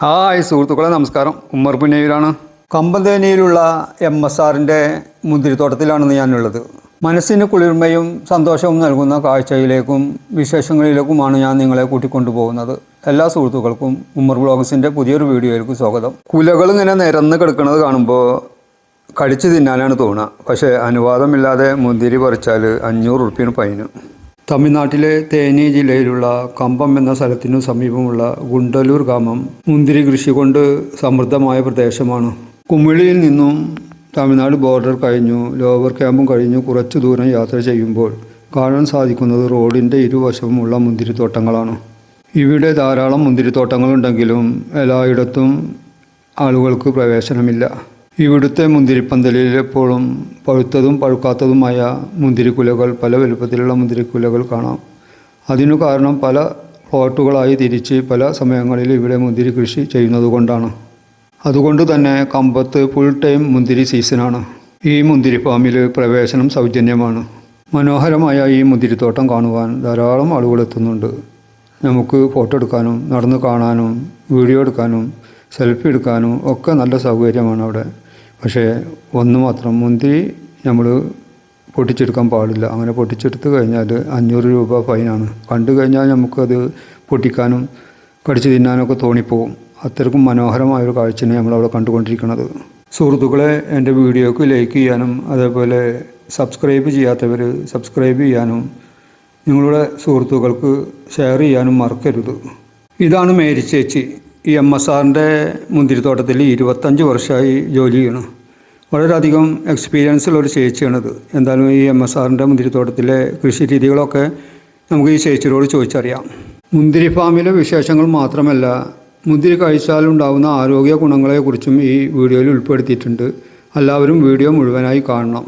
Hi സുഹൃത്തുക്കളെ നമസ്കാരം. ഉമ്മർ പുന്നയൂരാണ്. കമ്പന്തേനിയിലുള്ള എം എസ് ആറിന്റെ മുന്തിരിത്തോട്ടത്തിലാണ് ഞാനുള്ളത്. മനസ്സിന് കുളിർമയും സന്തോഷവും നൽകുന്ന കാഴ്ചയിലേക്കും വിശേഷങ്ങളിലേക്കുമാണ് ഞാൻ നിങ്ങളെ കൂട്ടിക്കൊണ്ടുപോകുന്നത്. എല്ലാ സുഹൃത്തുക്കൾക്കും ഉമ്മർ ബ്ലോഗ്സിന്റെ പുതിയൊരു വീഡിയോയിലേക്ക് സ്വാഗതം. കുലകൾ ഇങ്ങനെ നിരന്ന് കിടക്കുന്നത് കാണുമ്പോൾ കടിച്ചു തിന്നാനാണ് തോന്നുക. പക്ഷേ അനുവാദമില്ലാതെ മുന്തിരി പറിച്ചാൽ അഞ്ഞൂറ് ഉറുപ്പ്യാണ് ഫൈന്. തമിഴ്നാട്ടിലെ തേനി ജില്ലയിലുള്ള കമ്പം എന്ന സ്ഥലത്തിനു സമീപമുള്ള ഗുണ്ടലൂർ ഗ്രാമം മുന്തിരി കൃഷി കൊണ്ട് സമൃദ്ധമായ പ്രദേശമാണ്. കുമിളിയിൽ നിന്നും തമിഴ്നാട് ബോർഡർ കഴിഞ്ഞു ലോവർ ക്യാമ്പും കഴിഞ്ഞു കുറച്ചു ദൂരം യാത്ര ചെയ്യുമ്പോൾ കാണാൻ സാധിക്കുന്നത് റോഡിന്റെ ഇരുവശവുമുള്ള മുന്തിരിത്തോട്ടങ്ങളാണ്. ഇവിടെ ധാരാളം മുന്തിരിത്തോട്ടങ്ങളുണ്ടെങ്കിലും എല്ലായിടത്തും ആളുകൾക്ക് പ്രവേശനമില്ല. ഇവിടുത്തെ മുന്തിരിപ്പന്തലിൽ എപ്പോഴും പഴുത്തതും പഴുക്കാത്തതുമായ മുന്തിരിക്കുലകൾ പല വലുപ്പത്തിലുള്ള മുന്തിരിക്കുലകൾ കാണാം. അതിനു കാരണം പല പ്ലോട്ടുകളായി തിരിച്ച് പല സമയങ്ങളിൽ ഇവിടെ മുന്തിരി കൃഷി ചെയ്യുന്നതുകൊണ്ടാണ്. അതുകൊണ്ട് തന്നെ കമ്പത്ത് ഫുൾ ടൈം മുന്തിരി സീസണാണ് ഈ മുന്തിരി ഫാമിൽ പ്രവേശനം സൗജന്യമാണ്. മനോഹരമായ ഈ മുന്തിരിത്തോട്ടം കാണുവാൻ ധാരാളം ആളുകൾ എത്തുന്നുണ്ട്. നമുക്ക് ഫോട്ടോ എടുക്കാനും നടന്ന് കാണാനും വീഡിയോ എടുക്കാനും സെൽഫി എടുക്കാനും ഒക്കെ നല്ല സൗകര്യമാണ് അവിടെ. പക്ഷേ ഒന്ന് മാത്രം മുന്തി നമ്മൾ പൊട്ടിച്ചെടുക്കാൻ പാടില്ല. അങ്ങനെ പൊട്ടിച്ചെടുത്ത് കഴിഞ്ഞാൽ അഞ്ഞൂറ് രൂപ ഫൈനാണ്. കണ്ടു കഴിഞ്ഞാൽ നമുക്കത് പൊട്ടിക്കാനും കടിച്ചു തിന്നാനൊക്കെ തോന്നിപ്പോവും അത്രക്കും മനോഹരമായൊരു കാഴ്ചയാണ് നമ്മളവിടെ കണ്ടുകൊണ്ടിരിക്കുന്നത്. സുഹൃത്തുക്കളെ എന്റെ വീഡിയോക്ക് ലൈക്ക് ചെയ്യാനും അതേപോലെ സബ്സ്ക്രൈബ് ചെയ്യാത്തവർ സബ്സ്ക്രൈബ് ചെയ്യാനും നിങ്ങളുടെ സുഹൃത്തുക്കൾക്ക് ഷെയർ ചെയ്യാനും മറക്കരുത്. ഇതാണ് മേരി ചേച്ചി. ഈ എം എസ് ആറിന്റെ മുന്തിരിത്തോട്ടത്തിൽ ഇരുപത്തഞ്ച് വർഷമായി ജോലി ചെയ്യണം വളരെയധികം എക്സ്പീരിയൻസ് ഉള്ള ഒരു ചേച്ചിയാണിത്. എന്തായാലും ഈ എം എസ് ആറിന്റെ മുന്തിരിത്തോട്ടത്തിലെ കൃഷി രീതികളൊക്കെ നമുക്ക് ഈ ചേച്ചിയോട് ചോദിച്ചറിയാം. മുന്തിരി ഫാമിലെ വിശേഷങ്ങൾ മാത്രമല്ല മുന്തിരി കഴിച്ചാൽ ഉണ്ടാകുന്ന ആരോഗ്യ ഗുണങ്ങളെക്കുറിച്ചും ഈ വീഡിയോയിൽ ഉൾപ്പെടുത്തിയിട്ടുണ്ട്. എല്ലാവരും വീഡിയോ മുഴുവനായി കാണണം.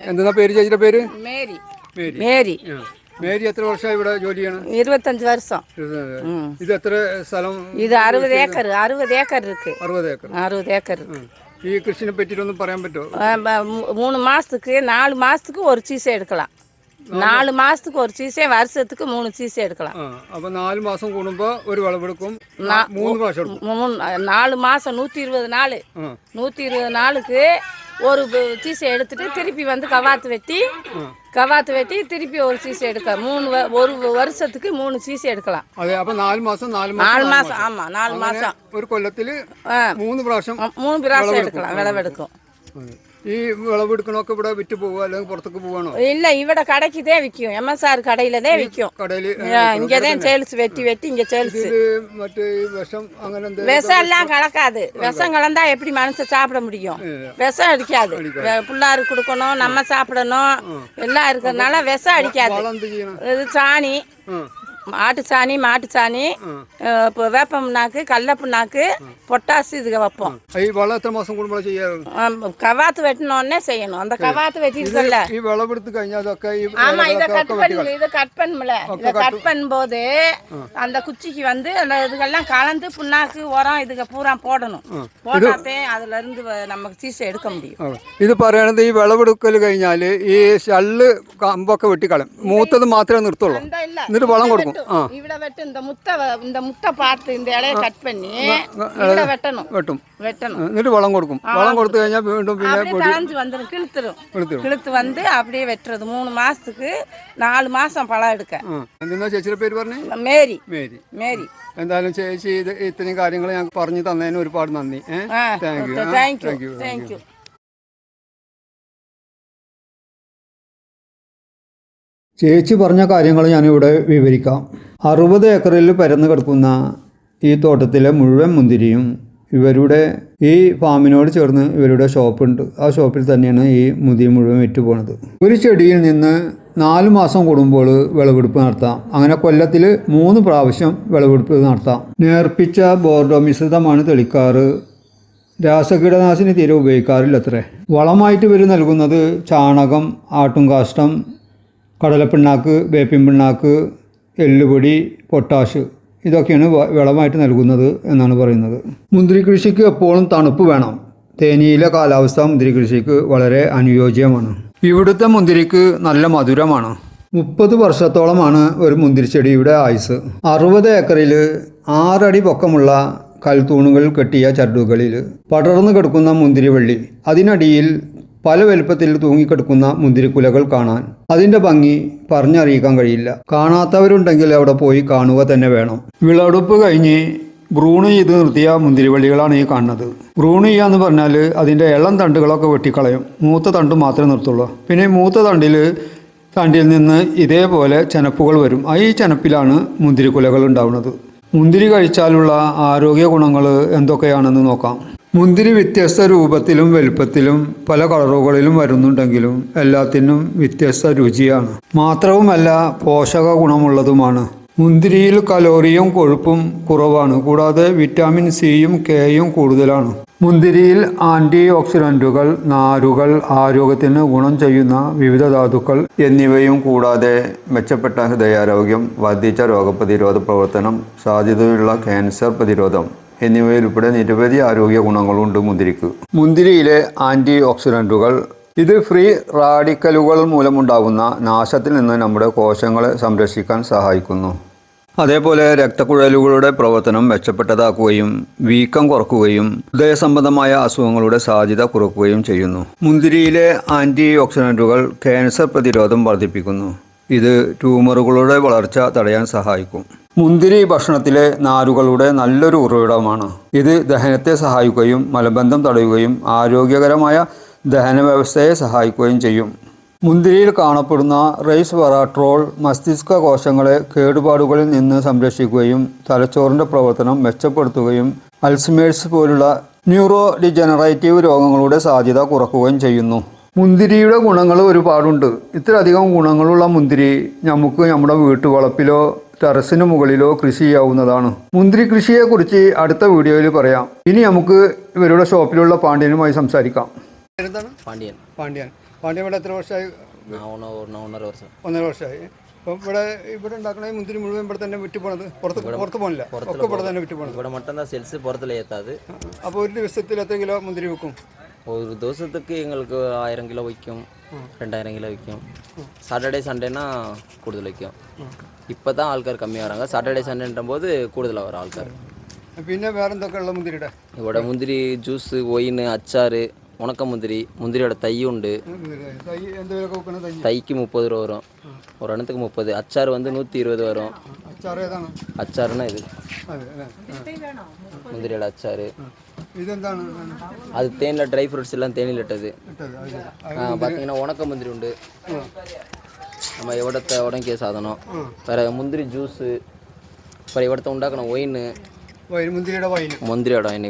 എന്താ പേര് ചേച്ചിയുടെ പേര്? മേരി. മേരി. മേരി മേരി എത്ര വർഷമായി ഇവിടെ ജോലി ചെയ്യണം இருபத்தஞ்சு வருஷம் ம். ഇത് എത്ര സ്ഥലം இது அறுபது ஏக்கர் அறுபது ஏக்கர் இருக்கு അറുപത് ഏക്കർ அறுபது ஏக்கர் இருக்கு ഈ കൃഷിനെ പറ്റിയിട്ടൊന്നും പറയാൻ പറ്റുമോ ஆ, ப- மூ- மூணு மாசத்துக்கு நாலு மாசத்துக்கு ஒரு சீசை எடுக்கலாம் நாலு மாசத்துக்கு ஒரு சீசை வருஷத்துக்கு மூணு சீசை எடுக்கலாம் ആ അപ്പൊ നാല് മാസം കൂടുമ്പോ ഒരു വിളവെടുക്കും മൂന്ന് പ്രാവശ്യം എടുക്കും மூணு நாலு மாசம் நூற்றி இருபது நாள் ആ நூற்றி இருபது நாளுக்கு ஒரு ப- சீசை எடுத்துட்டு திருப்பி வந்து கவாத்து வெட்டி கவாத்து வெட்டி திருப்பி ஒரு சீசு எடுக்க மூணு ஒரு வருஷத்துக்கு மூணு சீசு எடுக்கலாம். அது அப்போ நாலு மாதம் நாலு நாலு மாதம் ஆமாம் நாலு மாதம் ஒரு கொல்லத்தில் மூணு பிராவசம் மூணு பிராவசம் எடுக்கலாம் விளவெடுக்கும். ഈ വിളവെടുക്കണൊക്കെ ഇവിടെ വിറ്റ് പോവുക അല്ലെങ്കിൽ പുറത്തേക്ക് പോവാണോ இல்ல இவட கடைக்கு தான் விற்கும் எம்எஸ்ஆர் கடையில தான் விற்கும் കടയില് இங்க தான் சேல்ஸ் வெட்டி வெட்டி இங்க சேல்ஸ் ഇത് മറ്റേ ഈ വിഷം അങ്ങനെ എന്തെങ്കിലും விஷம் எல்லாம் கலக்காது விஷம் கலந்தா எப்படி மனுஷன் சாப்பிட முடியும் விஷம் அடிக்காது வெ- புள்ளாருக்கு கொடுக்கணும் நம்ம சாப்பிடணும் எல்லாம் இருக்கிறதுனால விஷம் அடிக்காது വളം എന്ത് ചെയ്യണം இது சாணி ആ மாட்டு சாணி மாட்டு சாணி அஹ் இப்போ வேப்ப புண்ணாக்கு கடல புண்ணாக்கு பொட்டாசு இதுக வைப்போம் ഈ വളം എത്ര മാസം കൂടുമ്പോൾ ചെയ്യാറ് ஆம், கவாத்து வெட்டினோடனே செய்யணும் அந்த கவாத்து வெட்டிருக்கல ഈ വിളവെടുത്ത് കഴിഞ്ഞാൽ അതൊക്കെ ഈ ஆமா இத വിളകളൊക്കെ கட் பண்ணு இத கட் பண்ணும்ல இத கட் பண்ணும்போது அந்த குச்சிக்கு வந்து அந்த இதுகெல்லாம் கலந்து புண்ணாக்கு உரம் இதுக பூரா போடணும் போட்டாத்தே அதுல இருந்து வ- நமக்கு சீசை எடுக்க முடியும் ആ. ഇത് പറയണത് ഈ വിളവെടുക്കൽ കഴിഞ്ഞാൽ ഈ ഷള്ള് കമ്പൊക്കെ വെട്ടിക്കളയും മൂത്തത് മാത്രമേ നിർത്തുള്ളൂ இந்த இல்ல എന്നിട്ട് വളം കൊടുക്കും ആ இவிட வெட்டு இந்த முட்டை வ- இந்த முட்டை பார்த்து இந்த இலைய கட் பண்ணி இவிட வெட்டணும் വെട്ടും வெட்டணும் എന്നിട്ട് വളം കൊടുക്കും വളം കൊടുത്തു കഴിഞ്ഞാൽ വീണ്ടും പിന്നെ அப்படியே தழைஞ்சு வந்துடும் கிழுத்துரும் എടുത്തിടും கிழுத்து வந்து அப்படியே வெட்டுறது மூணு மாசத்துக்கு நாலு மாசம் பழம் எடுக்க ആ എന്തെന്നാ ചേച്ചിയുടെ പേര് പറഞ്ഞു மேரி മേരി மேரி എന്തായാലും ചേച്ചി ഇത് ഇത്രയും കാര്യങ്ങൾ ഞങ്ങൾക്ക് പറഞ്ഞു തന്നതിന് ഒരുപാട് നന്ദി ഏ ஆ താങ്ക് യു தேங்க்யூ தேங்க்யூ ചേച്ചി പറഞ്ഞ കാര്യങ്ങൾ ഞാനിവിടെ വിവരിക്കാം. അറുപത് ഏക്കറിൽ പരന്നു കിടക്കുന്ന ഈ തോട്ടത്തിലെ മുഴുവൻ മുന്തിരിയും ഇവരുടെ ഈ ഫാമിനോട് ചേർന്ന് ഇവരുടെ ഷോപ്പുണ്ട്. ആ ഷോപ്പിൽ തന്നെയാണ് ഈ മുന്തിരി മുഴുവൻ വിറ്റ് പോണത് ഒരു ചെടിയിൽ നിന്ന് നാല് മാസം കൂടുമ്പോൾ വിളവെടുപ്പ് നടത്താം. അങ്ങനെ കൊല്ലത്തിൽ മൂന്ന് പ്രാവശ്യം വിളവെടുപ്പ് നടത്താം. നേർപ്പിച്ച ബോർഡോ മിശ്രിതമാണ് തെളിക്കാറ്. രാസകീടനാശിനി തീരെ ഉപയോഗിക്കാറില്ലത്രേ. വളമായിട്ട് ഇവർ നൽകുന്നത് ചാണകം ആട്ടുംകാഷ്ടം കടലപ്പിണ്ണാക്ക് വേപ്പിൻ പിണ്ണാക്ക് എല്ലുപൊടി പൊട്ടാഷ് ഇതൊക്കെയാണ് വിളമായിട്ട് നൽകുന്നത് എന്നാണ് പറയുന്നത്. മുന്തിരി കൃഷിക്ക് എപ്പോഴും തണുപ്പ് വേണം. തേനിയിലെ കാലാവസ്ഥ മുന്തിരി കൃഷിക്ക് വളരെ അനുയോജ്യമാണ്. ഇവിടുത്തെ മുന്തിരിക്ക് നല്ല മധുരമാണ്. മുപ്പത് വർഷത്തോളമാണ് ഒരു മുന്തിരിച്ചെടിയുടെ ആയുസ്. അറുപത് ഏക്കറിൽ ആറടി പൊക്കമുള്ള കൽത്തൂണുകൾ കെട്ടിയ ചരടുകളിൽ പടർന്നു കിടക്കുന്ന മുന്തിരിവള്ളി. അതിനടിയിൽ പല വലുപ്പത്തിൽ തൂങ്ങിക്കിടക്കുന്ന മുന്തിരിക്കുലകൾ കാണാൻ. അതിന്റെ ഭംഗി പറഞ്ഞറിയിക്കാൻ കഴിയില്ല. കാണാത്തവരുണ്ടെങ്കിൽ അവിടെ പോയി കാണുക തന്നെ വേണം. വിളവെടുപ്പ് കഴിഞ്ഞ് ഭ്രൂണ് ചെയ്ത് നിർത്തിയ മുന്തിരിവള്ളികളാണ് ഈ കാണുന്നത്. ഭ്രൂണ് ചെയ്യുക എന്ന് പറഞ്ഞാൽ അതിന്റെ ഇളം തണ്ടുകളൊക്കെ വെട്ടിക്കളയും. മൂത്ത തണ്ട് മാത്രമേ നിർത്തുള്ളൂ. പിന്നെ മൂത്ത തണ്ടിൽ തണ്ടിൽ നിന്ന് ഇതേപോലെ ചനപ്പുകൾ വരും. ആ ഈ ചെനപ്പിലാണ് മുന്തിരിക്കുലകൾ ഉണ്ടാവുന്നത്. മുന്തിരി കഴിച്ചാലുള്ള ആരോഗ്യ ഗുണങ്ങൾ എന്തൊക്കെയാണെന്ന് നോക്കാം. മുന്തിരി വ്യത്യസ്ത രൂപത്തിലും വലുപ്പത്തിലും പല കളറുകളിലും വരുന്നുണ്ടെങ്കിലും എല്ലാത്തിനും വ്യത്യസ്ത രുചിയാണ്. മാത്രവുമല്ല പോഷക ഗുണമുള്ളതുമാണ്. മുന്തിരിയിൽ കലോറിയും കൊഴുപ്പും കുറവാണ്. കൂടാതെ വിറ്റാമിൻ സിയും കെയും കൂടുതലാണ്. മുന്തിരിയിൽ ആന്റി ഓക്സിഡന്റുകൾ നാരുകൾ ആരോഗ്യത്തിന് ഗുണം ചെയ്യുന്ന വിവിധ ധാതുക്കൾ എന്നിവയും കൂടാതെ മെച്ചപ്പെട്ട ഹൃദയാരോഗ്യം വർദ്ധിച്ച രോഗപ്രതിരോധ പ്രവർത്തനം സാധ്യതയുള്ള ക്യാൻസർ പ്രതിരോധം എന്നിവയിലുൾപ്പെടെ നിരവധി ആരോഗ്യ ഗുണങ്ങളുണ്ട് മുന്തിരിക്ക്. മുന്തിരിയിലെ ആന്റി ഓക്സിഡന്റുകൾ ഇത് ഫ്രീ റാഡിക്കലുകൾ മൂലമുണ്ടാകുന്ന നാശത്തിൽ നിന്ന് നമ്മുടെ കോശങ്ങളെ സംരക്ഷിക്കാൻ സഹായിക്കുന്നു. അതേപോലെ രക്തക്കുഴലുകളുടെ പ്രവർത്തനം മെച്ചപ്പെട്ടതാക്കുകയും വീക്കം കുറക്കുകയും ഹൃദയസംബന്ധമായ അസുഖങ്ങളുടെ സാധ്യത കുറക്കുകയും ചെയ്യുന്നു. മുന്തിരിയിലെ ആന്റി ഓക്സിഡന്റുകൾ ക്യാൻസർ പ്രതിരോധം വർദ്ധിപ്പിക്കുന്നു. ഇത് ട്യൂമറുകളുടെ വളർച്ച തടയാൻ സഹായിക്കും. മുന്തിരി ഭക്ഷണത്തിലെ നാരുകളുടെ നല്ലൊരു ഉറവിടമാണ്. ഇത് ദഹനത്തെ സഹായിക്കുകയും മലബന്ധം തടയുകയും ആരോഗ്യകരമായ ദഹന വ്യവസ്ഥയെ സഹായിക്കുകയും ചെയ്യും. മുന്തിരിയിൽ കാണപ്പെടുന്ന റൈസ് വറാട്രോൾ മസ്തിഷ്ക കോശങ്ങളെ കേടുപാടുകളിൽ നിന്ന് സംരക്ഷിക്കുകയും തലച്ചോറിന്റെ പ്രവർത്തനം മെച്ചപ്പെടുത്തുകയും അൽസിമേഴ്സ് പോലുള്ള ന്യൂറോ ഡിജനറേറ്റീവ് രോഗങ്ങളുടെ സാധ്യത കുറക്കുകയും ചെയ്യുന്നു. മുന്തിരിയുടെ ഗുണങ്ങൾ ഒരുപാടുണ്ട്. ഇത്രയധികം ഗുണങ്ങളുള്ള മുന്തിരി നമുക്ക് നമ്മുടെ വീട്ടുവളപ്പിലോ ടെറസിനു മുകളിലോ കൃഷി ചെയ്യാവുന്നതാണ്. മുന്തിരി കൃഷിയെക്കുറിച്ച് അടുത്ത വീഡിയോയിൽ പറയാം. ഇനി നമുക്ക് ഇവരുടെ ഷോപ്പിലുള്ള പാണ്ഡ്യനുമായി സംസാരിക്കാം. എന്താണ് പാണ്ഡ്യൻ. പാണ്ഡ്യൻ. പാണ്ഡ്യൻ ഇവിടെ എത്ര വർഷമായി? ഒന്നര വർഷം. ഒന്നര വർഷമായി. അപ്പം ഇവിടെ ഇവിടെ ഉണ്ടാക്കണ മുന്തിരി മുഴുവൻ ഇവിടെ തന്നെ വിറ്റ് പോണത്? പുറത്ത് പുറത്ത് പോണില്ല. ഒക്കെ ഇവിടെ തന്നെ വിറ്റ് പോണത്. ഇവിടെ മട്ടം സെൽസ് പുറത്തുള്ള ഏത്താത്. അപ്പോൾ ഒരു ദിവസത്തിൽ എത്ര കിലോ മുന്തിരി വിൽക്കും? ഒരു ദിവസത്തേക്ക് നിങ്ങൾക്ക് ആയിരം കിലോ വയ്ക്കും ரெண்டாயிரம் கிலோ விற்கும் சாட்டர்டே சண்டேனா கூடுதல் விற்கும் இப்போ தான் ஆள்கார் கம்மியாக வராங்க சாட்டர்டே சண்டேன்ற போது கூடுதலாக வர ஆள்கார் പിന്നെ വേറെ എന്തൊക്കെ ഉള്ള മുന്തിരിയുടെ ഇവിടെ മുന്തിരി ജ്യൂസ് ഒയിന് അച്ചാറ് ഉണക്ക മുന്തിരി മുന്തിരിയുടെ തൈ ഉണ്ട് തൈ എന്തെങ്കിലുമൊക്കെ വെക്കണ തൈ தைக்கு முப்பது ரூபா வரும் ஒரு எண்ணத்துக்கு முப்பது அச்சார் வந்து நூற்றி இருபது வரும் അച്ചാർ ഏതാണ് அச்சாருன்னா இது അതെ അല്ലേ முந்திரியோட அச்சாறு ഇതെന്താണ് அது தேனில் ட்ரை ஃப்ரூட்ஸ் எல்லாம் தேனில் இட்டது ഇട്ടത് അത് ஆ, பார்த்தீங்கன்னா உணக்க முந்திரி உண்டு. நம்ம எவ்வளத்தை உடங்கிய சாதனம் வேறு முந்திரி ஜூஸு வேறு எவ்வளத்தை உண்டாக்கின ஒயின்னு. முந்திரியோட ஒயின். முந்திரியோட ஒயின்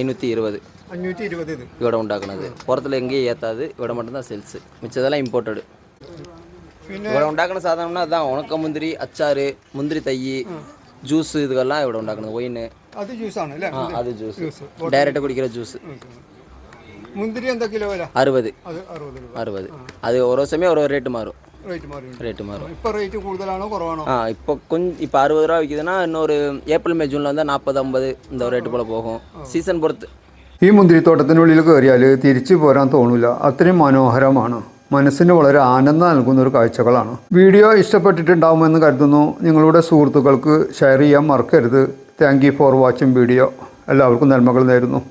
ஐநூற்றி இருபது. அஞ்சூற்றி இருபது இது. இவட உண்டாக்குனது. புறத்தில் எங்கேயும் ஏற்றாது இவட மட்டும்தான் செல்ஸு மிச்சதெல்லாம் இம்போர்ட்டடு இவட உண்டாக்குன சாதனம்னா அதான் உணக்க முந்திரி அச்சாறு முந்திரி தை ஜூஸ் இதுகெல்லாம் இவட உண்டாக்குனது ஒயின்னு. அது ஜூஸ் ஆனது அது ஜூஸ். டைரெக்டாக குடிக்கிற ஜூஸ். മുന്തിരി എന്താ കിലോ വില அறுபது അത് അറുപത് രൂപ அறுபது அது ஒரு வருஷமே ஒரு ரேட்டு மாறும் റേറ്റ് മാറി ரேட்டு மாறும் ഇപ്പൊ റേറ്റ് കൂടുതലാണോ കുറവാണോ ஆ இப்போ கொஞ்சம் இப்போ அறுபது ரூபா விற்கிதுன்னா இன்னொரு ஏப்ரல் மே ஜூனில் வந்தால் நாற்பது ஐம்பது இந்த ரேட்டு போல் போகும் சீசன் பொறுத்து ഈ മുന്തിരിത്തോട്ടത്തിനുള്ളിൽ കയറിയാൽ തിരിച്ചു പോരാൻ തോന്നില്ല അത്രയും മനോഹരമാണ് മനസ്സിന് വളരെ ആനന്ദം നൽകുന്ന ഒരു കാഴ്ചകളാണ് വീഡിയോ ഇഷ്ടപ്പെട്ടിട്ടുണ്ടാവുമെന്ന് കരുതുന്നു നിങ്ങളുടെ സുഹൃത്തുക്കൾക്ക് ഷെയർ ചെയ്യാൻ മറക്കരുത് thank you for watching video എല്ലാവർക്കും നന്മകൾ നേരുന്നു